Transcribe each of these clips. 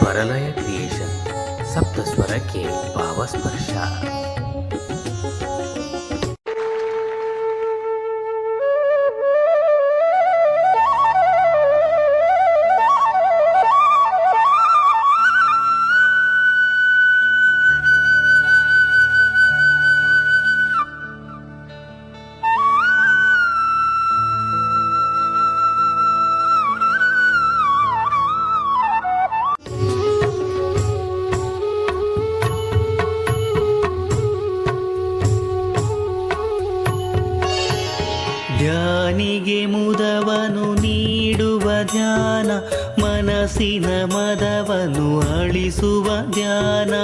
Swaralaya creation ಸಪ್ತ ಸ್ವರಕ್ಕೆ ಭಾವಸ್ಪರ್ಶ ಧ್ಯಾನಿಗೆ ಮುದವನು ನೀಡುವ ಧ್ಯಾನ, ಮನಸ್ಸಿನ ಮದವನು ಅಳಿಸುವ ಧ್ಯಾನ.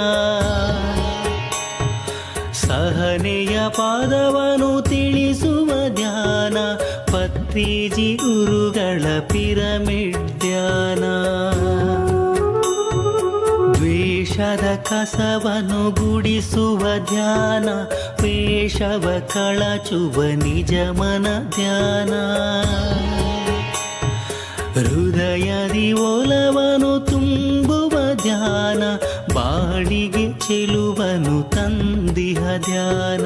ಸಹನೆಯ ಪಾದವನು ತಿಳಿಸುವ ಧ್ಯಾನ, ಪತ್ರಿಜಿ ಗುರುಗಳ ಪಿರಮಿಡ್ ಧ್ಯಾನ. ದ್ವೇಷದ ಕಸವನ್ನು ಗುಡಿಸುವ ಧ್ಯಾನ ವೇಷವ ಕಳಚುವ ನಿಜ ಮನ ಧ್ಯಾನ. ಹೃದಯದಿ ಒಲವನು ತುಂಬುವ ಧ್ಯಾನ ಬಾಳಿಗೆ ಚೆಲುವನು ತಂದಿಹ ಧ್ಯಾನ.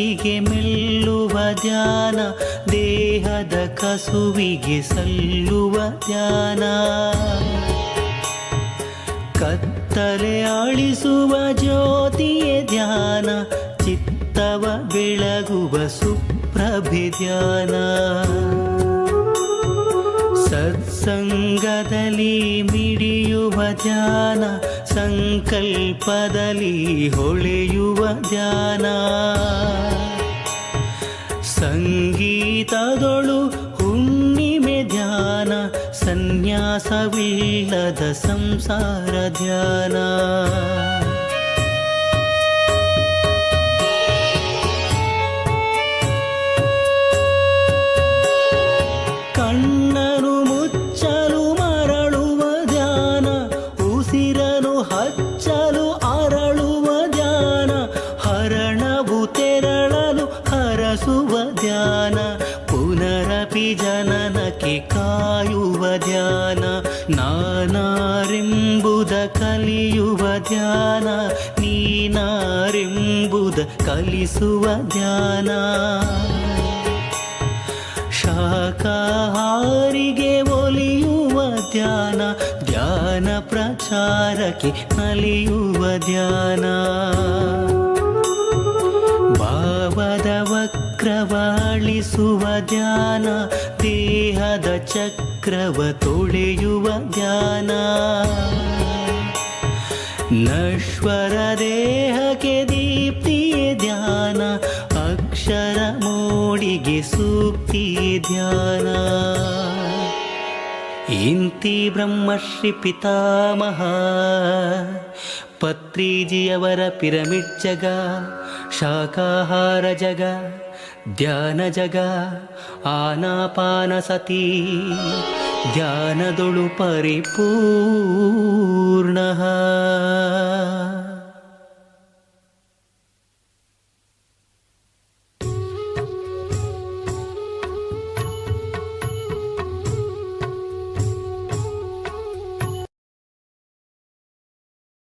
ಹಸಿವಿಗೆ ಮೆಲ್ಲುವ ಧ್ಯಾನ, ದೇಹದ ಕಸುವಿಗೆ ಸಲ್ಲುವ ಧ್ಯಾನ. ಕತ್ತಲೆ ಅಳಿಸುವ ಜ್ಯೋತಿಯ ಧ್ಯಾನ, ಚಿತ್ತವ ಬೆಳಗುವ ಸುಪ್ರಭೆ ಧ್ಯಾನ. ಸತ್ಸಂಗದಲ್ಲಿ ಮಿಡಿಯುವ ಧ್ಯಾನ ಸಂಕಲ್ಪದಲ್ಲಿ ಹೊಳೆಯುವ ಧ್ಯಾನ ಸಂಗೀತದೊಳು ಹುಣ್ಣಿಮೆ ಧ್ಯಾನ ಸನ್ಯಾಸವಿಲ್ಲದ ಸಂಸಾರ ಧ್ಯಾನ. ಜನನಕ್ಕೆ ಕಾಯುವ ಧ್ಯಾನ, ನಾನಾರೆಂಬುದ ಕಲಿಯುವ ಧ್ಯಾನ, ನೀನಾರೆಂಬುದ ಕಲಿಸುವ ಧ್ಯಾನ. ಶಾಕಾಹಾರಿಗೆ ಒಲಿಯುವ ಧ್ಯಾನ ಧ್ಯಾನ ಪ್ರಚಾರಕ್ಕೆ ಕಲಿಯುವ ಧ್ಯಾನ. ಭಾವದ ವಕ್ರವಾಳಿಸುವ ಧ್ಯಾನ ದೇಹದ ಚಕ್ರವ ತೊಳೆಯುವ ಧ್ಯಾನ ನಶ್ವರ ದೇಹಕ್ಕೆ ದೀಪ್ತಿಯ ಧ್ಯಾನ, ಅಕ್ಷರ ಮೋಡಿಗೆ ಸೂಕ್ತಿ ಧ್ಯಾನ. ಇಂತಿ ಬ್ರಹ್ಮಶ್ರೀ ಪಿತಾಮಹ, ಪತ್ರಿಜಿಯವರ ಪಿರಮಿಡ್ ಜಗ, ಶಾಖಾಹಾರ ಜಗ. ಧ್ಯಾನ ಜಗ ಆನಾಪಾನ ಸತಿ ಧ್ಯಾನದೊಳು ಪರಿಪೂರ್ಣ